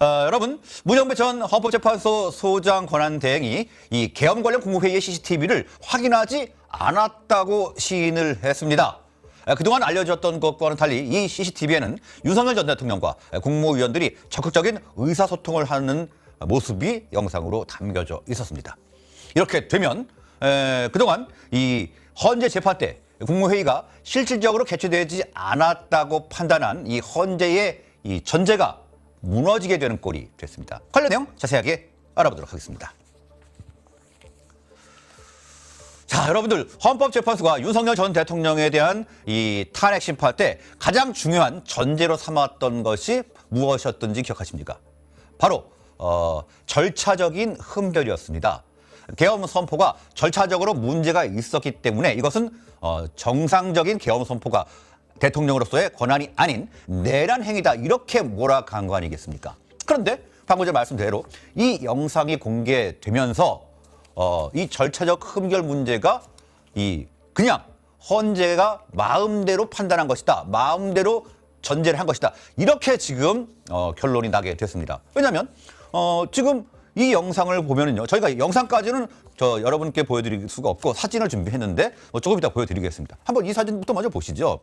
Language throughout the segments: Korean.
어, 여러분 문영배 전 헌법재판소 소장 권한 대행이 이 계엄 관련 국무회의의 CCTV를 확인하지 않았다고 시인을 했습니다. 에, 그동안 알려졌던 것과는 달리 이 CCTV에는 윤석열 전 대통령과 국무위원들이 적극적인 의사소통을 하는 모습이 영상으로 담겨져 있었습니다. 이렇게 되면 에, 그동안 이 헌재 재판 때 국무회의가 실질적으로 개최되지 않았다고 판단한 이 헌재의 이 전제가 무너지게 되는 꼴이 됐습니다. 관련 내용 자세하게 알아보도록 하겠습니다. 자, 여러분들 헌법재판소가 윤석열 전 대통령에 대한 이 탄핵 심판 때 가장 중요한 전제로 삼았던 것이 무엇이었던지 기억하십니까? 바로 어, 절차적인 흠결이었습니다. 계엄 선포가 절차적으로 문제가 있었기 때문에 이것은 어, 정상적인 계엄 선포가 대통령으로서의 권한이 아닌 내란 행위다 이렇게 몰아간 거 아니겠습니까? 그런데 방금 전 말씀대로 이 영상이 공개되면서 어, 이 절차적 흠결 문제가 이 그냥 헌재가 마음대로 판단한 것이다. 마음대로 전제를 한 것이다. 이렇게 지금 어, 결론이 나게 됐습니다. 왜냐하면 어, 지금 이 영상을 보면은요, 저희가 영상까지는 저 여러분께 보여드릴 수가 없고 사진을 준비했는데 뭐 조금 이따 보여드리겠습니다. 한번 이 사진부터 먼저 보시죠.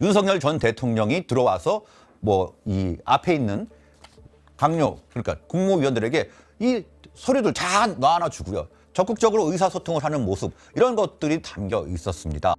윤석열 전 대통령이 들어와서 뭐 이 앞에 있는 강요 그러니까 국무위원들에게 이 서류들 다 놔놔 주고요. 적극적으로 의사소통을 하는 모습 이런 것들이 담겨 있었습니다.